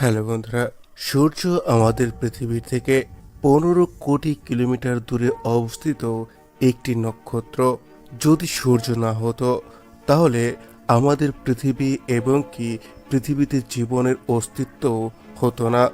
Hello বন্ধুরা, সূর্য আমাদের পৃথিবী থেকে পনেরো কোটি কিলোমিটার দূরে অবস্থিত একটি নক্ষত্র। যদি সূর্য না হতো, তাহলে আমাদের পৃথিবী এবং কি পৃথিবীতে জীবনের অস্তিত্ব হতো না।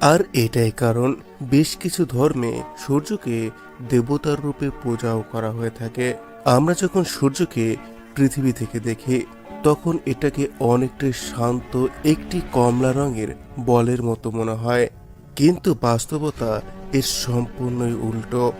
আর এটাই কারণ, বেশ কিছু ধর্মে সূর্যকে দেবতার রূপে পূজাও করা হয়ে থাকে। আমরা যখন সূর্যকে পৃথিবী থেকে দেখি তখন এটাকে অনেকটাই শান্ত, একটি কমলা রঙের বলের মতো মনে হয়। কিন্তু বাস্তবতা এর সম্পূর্ণই উল্টো।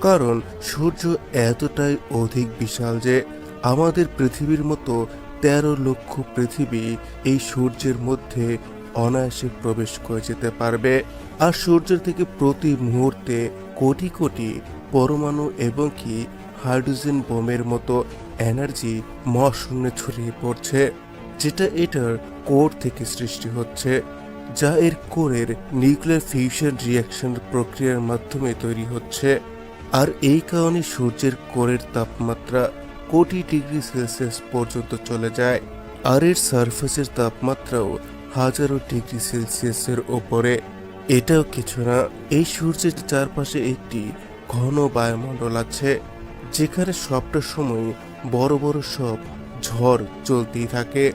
কারণ সূর্য এতটাই অধিক বিশাল যে আমাদের পৃথিবীর মতো তেরো লক্ষ পৃথিবী এই সূর্যের মধ্যে অনায়াসে প্রবেশ করে যেতে পারবে। আর সূর্যের থেকে প্রতি মুহূর্তে কোটি কোটি পরমাণু এবং কি হাইড্রোজেন বোমের মতো এনার্জি মহাশূন্যে ছড়িয়ে পড়ছে, যেটা এটার কোর থেকে সৃষ্টি হচ্ছে, যা এর কোরের নিউক্লিয়ার ফিউশন রিয়াকশন প্রক্রিয়ার মাধ্যমে তৈরি হচ্ছে। আর এই কারণে সূর্যের কোরের তাপমাত্রা কোটি ডিগ্রি সেলসিয়াস পর্যন্ত চলে যায়, আর এর সারফেসের তাপমাত্রাও হাজারো ডিগ্রি সেলসিয়াসের ওপরে। এটাও কিছু না, এই সূর্যের চারপাশে একটি ঘন বায়ুমণ্ডল আছে যেখানে সবটা সময় বড় বড় সব ঝড় চলতেই থাকে।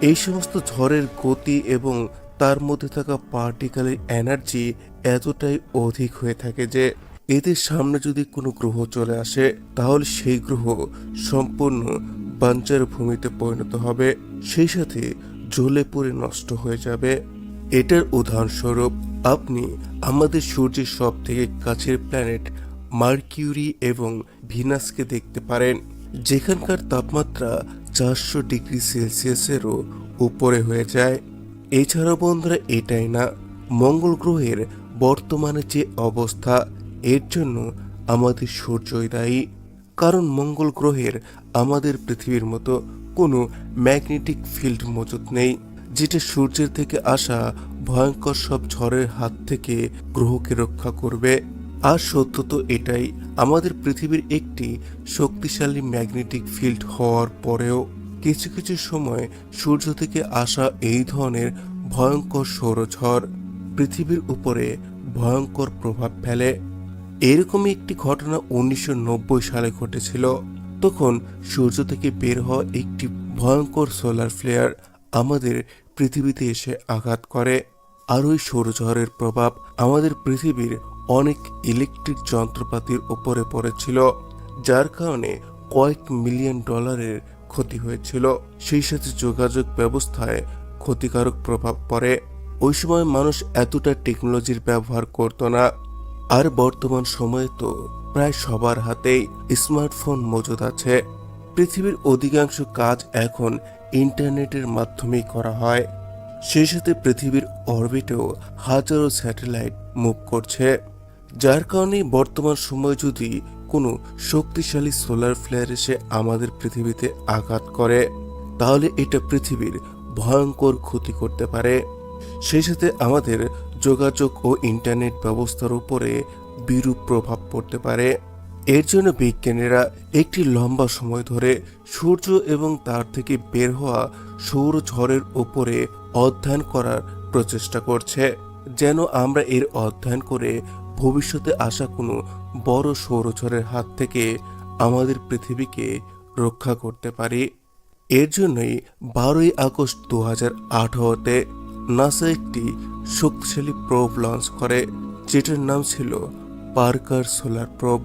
এই সমস্ত ঝড়ের গতি এবং তার মধ্যে থাকা পার্টিকেলের এনার্জি এতটাই অধিক হয়ে থাকে যে এদের সামনে যদি কোনো গ্রহ চলে আসে, তাহলে সেই গ্রহ সম্পূর্ণ বাঞ্চার ভূমিতে পরিণত হবে। সেই সাথে জ্বলে পড়ে নষ্ট হয়ে যাবে। এটার উদাহরণস্বরূপ, আপনি আমাদের সূর্যের সব থেকে কাছের প্ল্যানেট মার্কিউরি এবং ভিনাসকে দেখতে পারেন। যেখানকার তাপমাত্রা চারশো ডিগ্রি সেলসিয়াসেরও উপরে হয়ে যায়। এছাড়াও বন্ধুরা, এটাই না, মঙ্গল গ্রহের বর্তমানে যে অবস্থা, এর জন্য আমাদের সূর্যই দায়ী। কারণ মঙ্গল গ্রহের আমাদের পৃথিবীর মতো কোনো ম্যাগনেটিক ফিল্ড মজুদ নেই, যেটা সূর্যের থেকে আসা ভয়ঙ্কর সব ঝড়ের হাত থেকে গ্রহকে রক্ষা করবে। আর সত্য তো এটাই, আমাদের পৃথিবীর একটি শক্তিশালী ম্যাগনেটিক ফিল্ড হওয়ার পরেও কিছু কিছু সময় সূর্য থেকে আসা এই ধরনের ভয়ঙ্কর সৌরঝড় পৃথিবীর উপরে ভয়ঙ্কর প্রভাব ফেলে। এরকমই একটি ঘটনা উনিশশো নব্বই সালে ঘটেছিল। তখন সূর্য থেকে বের হওয়া একটি ভয়ঙ্কর সোলার ফ্লেয়ার আমাদের পৃথিবীতে এসে আঘাত করে। আর ওই সৌরঝড়ের প্রভাব আমাদের পৃথিবীর অনেক ইলেকট্রিক যন্ত্রপাতির উপরে পড়েছিল, যার কারণে কয়েক মিলিয়ন ডলারের ক্ষতি হয়েছিল। সেই সাথে যোগাযোগ ব্যবস্থায় ক্ষতিকারক প্রভাব পড়ে। ওই সময় মানুষ এতটা টেকনোলজির ব্যবহার করতো না। আর বর্তমান সময়ে তো প্রায় সবার হাতেই স্মার্টফোন মজুদ আছে। পৃথিবীর অধিকাংশ কাজ এখন ইন্টারনেটের মাধ্যমেই করা হয়। সেই সাথে পৃথিবীর অরবিটেও হাজারো স্যাটেলাইট মুভ করছে। যার কারণে বর্তমান সময়ে যদি কোনো শক্তিশালী সোলার ফ্লেয়ার এসে আমাদের পৃথিবীতে আঘাত করে, তাহলে এটা পৃথিবীর ভয়ঙ্কর ক্ষতি করতে পারে। সেই সাথে আমাদের যোগাযোগ ও ইন্টারনেট ব্যবস্থার উপরে বিরূপ প্রভাব পড়তে পারে। এর জন্য বিজ্ঞানীরা একটি লম্বা সময় ধরে সূর্য এবং তার থেকে বের হওয়া সৌর ঝড়ের উপরে অধ্যয়ন করার প্রচেষ্টা করছে। যেন আমরা এর অধ্যয়ন করে ভবিষ্যতে আসা কোনো বড় সৌরঝড়ের হাত থেকে আমাদের পৃথিবীকে রক্ষা করতে পারি। এর জন্যই বারোই আগস্ট দু হাজার নাসা একটি শক্তিশালী প্রোব লঞ্চ করে, যেটার নাম ছিল পার্কার সোলার প্রোব।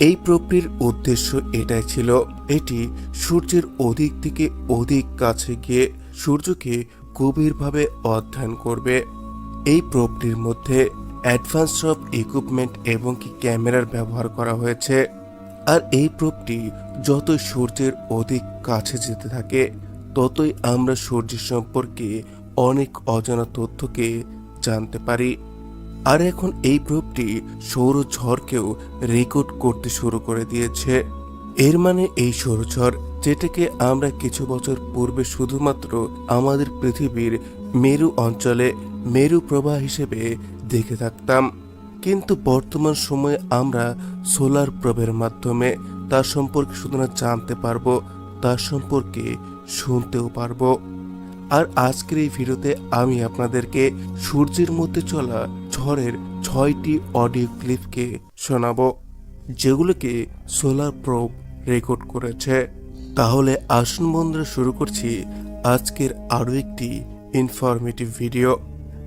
এই প্রোবটির উদ্দেশ্য এটাই ছিল, এটি সূর্যের অধিক থেকে অধিক কাছে গিয়ে সূর্যকে গভীরভাবে অধ্যয়ন করবে। এই প্রোবটির মধ্যে অ্যাডভান্স সব ইকুইপমেন্ট এবং কি ক্যামেরার ব্যবহার করা হয়েছে। আর এই প্রোবটি যত সূর্যের অধিক কাছে যেতে থাকে, ততই আমরা সূর্য সম্পর্কে অনেক অজানা তথ্যকে জানতে পারি। আর এখন এই প্রোবটি সৌরঝড়কেও রেকর্ড করতে শুরু করে দিয়েছে। এর মানে এই সৌরঝড় যেটাকে আমরা কিছু বছর পূর্বে শুধুমাত্র আমাদের পৃথিবীর মেরু অঞ্চলে মেরু প্রবাহ হিসেবে দেখে থাকতাম। কিন্তু বর্তমান সময়ে আমরা সোলার প্রবের মাধ্যমে তার সম্পর্কে শুধু না জানতে পারব, তার সম্পর্কে শুনতেও পারব। আর আজকের এই ভিডিওতে আমি আপনাদেরকে সূর্যের মধ্যে চলা ঝড়ের ছয়টি অডিও ক্লিপকে শোনাবো, যেগুলোকে সোলার প্রোব রেকর্ড করেছে। তাহলে আসুন বন্ধুরা, শুরু করছি আজকের আরও একটি ইনফরমেটিভ ভিডিও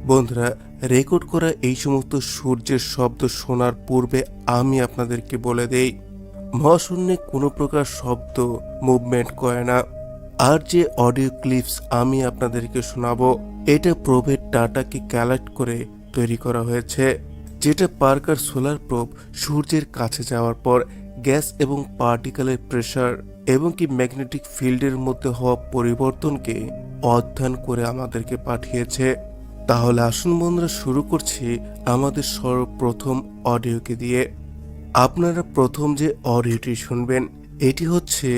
বন্ধুরা রেকর্ড করা এই সমস্ত সূর্যের শব্দ শোনার পূর্বে আমি আপনাদেরকে বলে দেই, মহাশূন্যে কোনো প্রকার শব্দ মুভমেন্ট করে না। আর যে অডিও ক্লিপস আমি আপনাদেরকে শোনাবো, এটা প্রোভের ডাটাকে কালেক্ট করে তৈরি করা হয়েছে, যেটা পার্কার সোলার প্রোব সূর্যের কাছে যাওয়ার পর গ্যাস এবং পার্টিকেলের প্রেশার এবং কি ম্যাগনেটিক ফিল্ডের মধ্যে হওয়া পরিবর্তনকে অধ্যয়ন করে আমাদেরকে পাঠিয়েছে। তাহলে আসুন বন্ধুরা, শুরু করছি আমাদের সর্বপ্রথম অডিওকে দিয়ে। আপনারা প্রথম যে অডিওটি শুনবেন, এটি হচ্ছে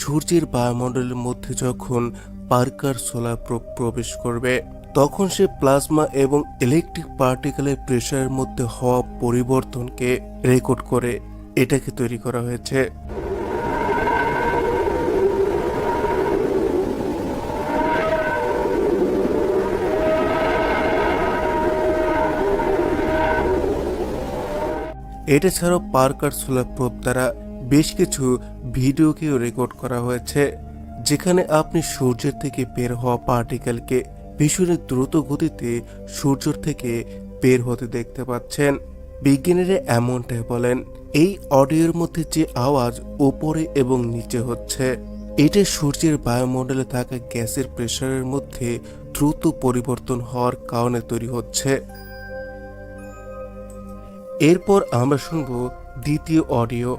সূর্যের বায়ুমণ্ডলের মধ্যে যখন পার্কার সোলার প্রোব প্রবেশ করবে, তখন সে প্লাজমা এবং ইলেকট্রিক পার্টিকেলের প্রেশারের মধ্যে হওয়া পরিবর্তনকে রেকর্ড করে, এটাকে তৈরি করা হয়েছে। এটা ছাড়াও পার্কার সোলার প্রোব দ্বারা বেশ কিছু ভিডিওকেও রেকর্ড করা হয়েছে, যেখানে আপনি সূর্যের থেকে বের হওয়া পার্টিকেলকে ভীষণ দ্রুত গতিতে সূর্যর থেকে বের হতে দেখতে পাচ্ছেন। বিজ্ঞানীরা এমনটাই বলেন, এই অডিওর মধ্যে যে আওয়াজ উপরে এবং নিচে হচ্ছে, এটা সূর্যের বায়ুমণ্ডলে থাকা গ্যাসের প্রেশারের মধ্যে দ্রুত পরিবর্তন হওয়ার কারণে তৈরি হচ্ছে। এরপর আমরা শুনব দ্বিতীয় অডিও।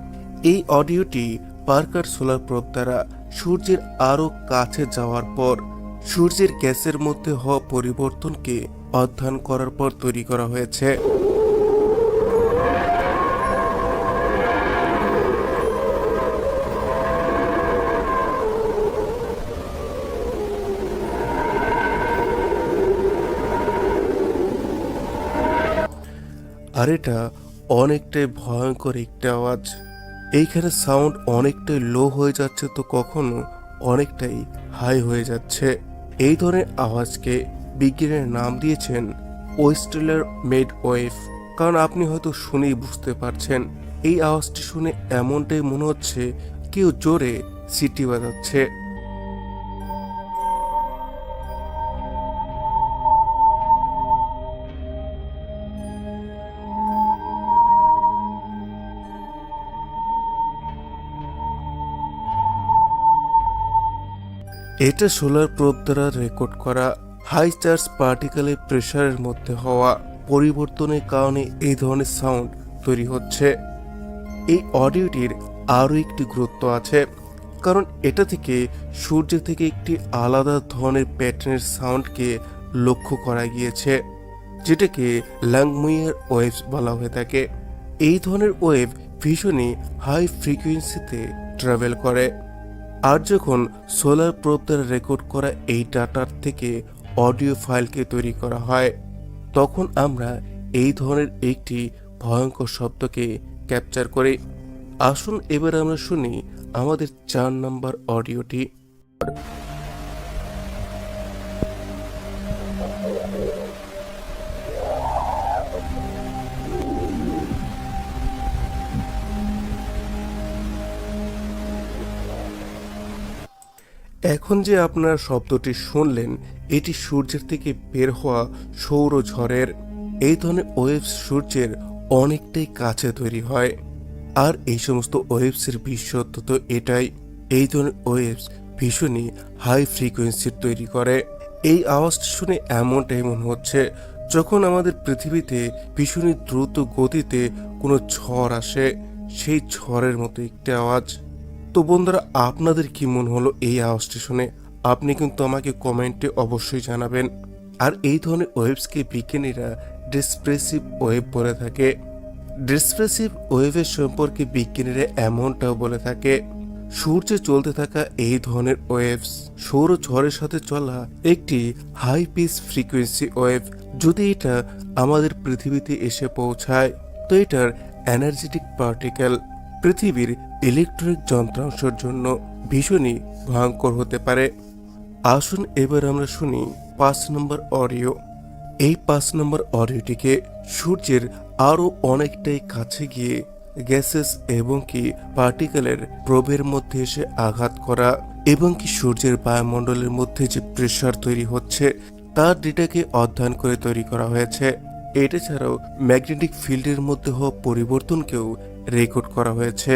এই অডিওটি পার্কার সোলার প্রোব দ্বারা সূর্যের আরও কাছে যাওয়ার পর সূর্যের গ্যাসের মধ্যে হওয়া পরিবর্তনকে অধ্যয়ন করার পর তৈরি করা হয়েছে। আর এটা অনেকটাই ভয়ঙ্কর একটি আওয়াজ। এইখানে সাউন্ড অনেকটাই লো হয়ে যাচ্ছে তো কখনো অনেকটাই হাই হয়ে যাচ্ছে। এই ধরনের আওয়াজকে বিজ্ঞানের নাম দিয়েছেন ওয়েস্টেলার মেড ওয়েভ কারণ আপনি হয়তো শুনেই বুঝতে পারছেন, এই আওয়াজটি শুনে এমনটাই মনে হচ্ছে, কেউ জোরে সিটি বাজাচ্ছে। এটা সোলার প্রোব দ্বারা রেকর্ড করা হাই চার্জ পার্টিকেলের প্রেশারের মধ্যে হওয়া পরিবর্তনের কারণে এই ধরনের সাউন্ড তৈরি হচ্ছে। এই অডিওটির আরও একটি গুরুত্ব আছে, কারণ এটা থেকে সূর্য থেকে একটি আলাদা ধরনের প্যাটার্নের সাউন্ডকে লক্ষ্য করা গিয়েছে, যেটাকে ল্যাংমুইয়ার ওয়েভস বলা হয়ে থাকে। এই ধরনের ওয়েভ ভীষণই হাই ফ্রিকোয়েন্সিতে ট্রাভেল করে। আর যখন সোলার প্রোপদের রেকর্ড করা এই ডাটার থেকে অডিও ফাইলকে তৈরি করা হয়, তখন আমরা এই ধরনের একটি ভয়ঙ্কর শব্দকে ক্যাপচার করি। আসুন এবার আমরা শুনি আমাদের চার নম্বর অডিওটি। এখন যে আপনারা শব্দটি শুনলেন, এটি সূর্যের থেকে বের হওয়া সৌর ঝড়ের। এই ধরনের ওয়েভস সূর্যের অনেকটাই কাছে তৈরি হয়। আর এই সমস্ত ওয়েভসের বিশেষত্ব তো এটাই, এই ধরনের ওয়েভস ভীষণই হাই ফ্রিকোয়েন্সির তৈরি করে। এই আওয়াজটি শুনে এমনটাই মনে হচ্ছে, যখন আমাদের পৃথিবীতে ভীষণই দ্রুত গতিতে কোনো ঝড় আসে, সেই ঝড়ের মতো একটি আওয়াজ। তো বন্ধুরা, আপনাদের কি মনে হলো এই আওয়াজটি শুনে আপনি কিন্তু আমাকে কমেন্টে অবশ্যই জানাবেন। আর এই ধরনের ওয়েভসকে বিজ্ঞানীরা ডিসপ্রেসিভ ওয়েভ বলে থাকে। ডিসপ্রেসিভ ওয়েভের সম্পর্কে বিজ্ঞানীরা এমনটাও বলে থাকে, সূর্যে চলতে থাকা এই ধরনের ওয়েভস সৌর ঝড়ের সাথে চলা একটি হাই পিস ফ্রিকোয়েন্সি ওয়েভ যদি এটা আমাদের পৃথিবীতে এসে পৌঁছায়, তো এটার এনার্জেটিক পার্টিকেল পৃথিবীর ইলেকট্রনিক যন্ত্রাংশের জন্য ভীষণই ভয়ঙ্কর হতে পারে। আসুন এবার আমরা শুনি পাঁচ নম্বর অডিও। এই পাঁচ নম্বর অডিওটিকে সূর্যের আরও অনেকটাই কাছে গিয়ে গ্যাসেস এবং কি পার্টিকেলের প্রবের মধ্যে এসে আঘাত করা এবং কি সূর্যের বায়ুমণ্ডলের মধ্যে যে প্রেশার তৈরি হচ্ছে, তার ডেটাকে অধ্যয়ন করে তৈরি করা হয়েছে। এটা ছাড়াও ম্যাগনেটিক ফিল্ডের মধ্যে হওয়া পরিবর্তনকেও রেকর্ড করা হয়েছে।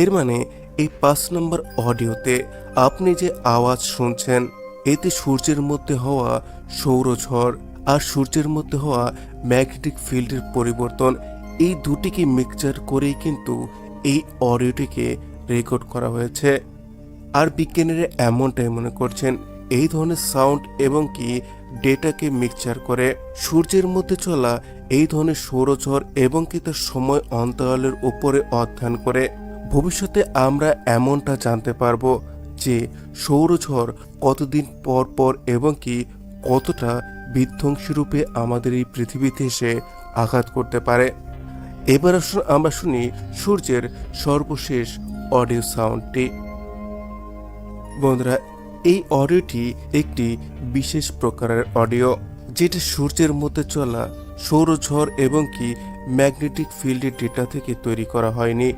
এর মানে এই পাঁচ নম্বর অডিওতে আপনি যে আওয়াজ শুনছেন, এতে সূর্যের মধ্যে হওয়া সৌরঝড় আর সূর্যের মধ্যে হওয়া ম্যাগনেটিক ফিল্ডের পরিবর্তন, এই দুটিকে মিক্সচার করেই কিন্তু এই অডিওটিকে রেকর্ড করা হয়েছে। আর বিজ্ঞানীরা এমনটাই মনে করছেন, এই ধরনের সাউন্ড এবং কি ডেটাকে মিক্সচার করে সূর্যের মধ্যে চলা এই ধরনের সৌরঝড় এবং কি তার সময় অন্তরালের উপরে অধ্যয়ন করে ভবিষ্যতে আমরা এমনটা জানতে পারব যে সৌরঝড় কতদিন পর পর এবং কি কতটা বিধ্বংসী রূপে আমাদের এই পৃথিবীতে এসে আঘাত করতে পারে। এবার আসুন আমরা শুনি সূর্যের সর্বশেষ অডিও সাউন্ডটি। বন্ধুরা, এই অডিওটি একটি বিশেষ প্রকারের অডিও, যেটা সূর্যের মধ্যে চলা সৌরঝড় এবং কি ম্যাগনেটিক ফিল্ডের ডেটা থেকে তৈরি করা হয়নি।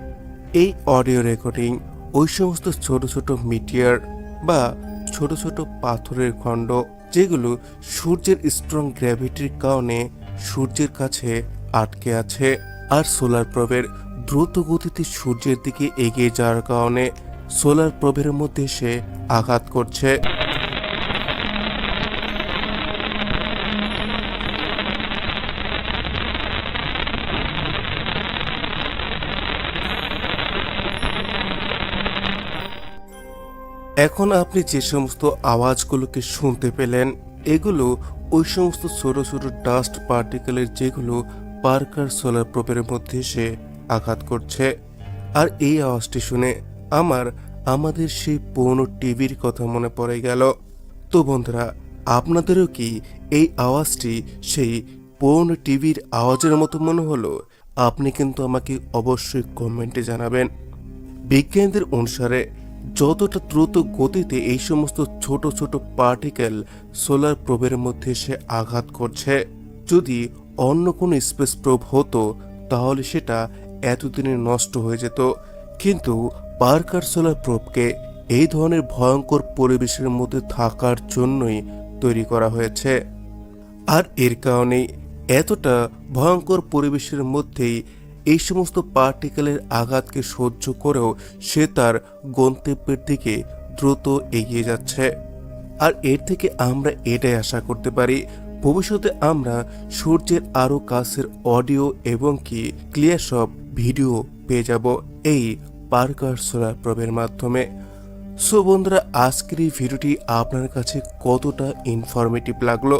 এই অডিও রেকর্ডিং ওই সমস্ত ছোট ছোট মিটিয়ার বা ছোট ছোট পাথরের খণ্ড, যেগুলো সূর্যের স্ট্রং গ্র্যাভিটির কারণে সূর্যের কাছে আটকে আছে, আর সোলার প্রবের দ্রুত গতিতে সূর্যের দিকে এগিয়ে যাওয়ার কারণে সোলার প্রবের মধ্যে সে আঘাত করছে। এখন আপনি যে সমস্ত আওয়াজগুলোকে শুনতে পেলেন, এগুলো ওই সমস্ত ছোট ছোট ডাস্ট পার্টিকেলের যেগুলো পার্কার সোলার প্রবের মধ্যে এসে আঘাত করছে। আর এই আওয়াজটি শুনে আমার, আমাদের সেই পুরনো টিভির কথা মনে পড়ে গেল। তো বন্ধুরা, আপনাদেরও কি এই আওয়াজটি সেই পুরনো টিভির আওয়াজের মতো মনে হলো? আপনি কিন্তু আমাকে অবশ্যই কমেন্টে জানাবেন। বিজ্ঞানীদের অনুসারে, যতটা দ্রুত গতিতে এই সমস্ত ছোট ছোট পার্টিকেল সোলার প্রবের মধ্যে সে আঘাত করছে, যদি অন্য কোনো স্পেস প্রোব হতো, তাহলে সেটা এতদিনে নষ্ট হয়ে যেত, কিন্তু পার্কার সোলার প্রোবকে এই ধরনের ভয়ঙ্কর পরিবেশের মধ্যে থাকার জন্যই তৈরি করা হয়েছে। আর এর কারণেই এতটা ভয়ঙ্কর পরিবেশের মধ্যেই এই সমস্ত পার্টিকেলের আঘাতকে সহ্য করেও সে তার গন্তব্যের দিকে দ্রুত এগিয়ে যাচ্ছে। আর এর থেকে আমরা এটাই আশা করতে পারি, ভবিষ্যতে আমরা সূর্যের আরও কাছের অডিও এবং কি ক্লিয়ার সব ভিডিও পেয়ে যাব এই পার্কার সোলার প্রবের মাধ্যমে। সো বন্ধুরা, আজকের এই ভিডিওটি আপনার কাছে কতটা ইনফরমেটিভ লাগল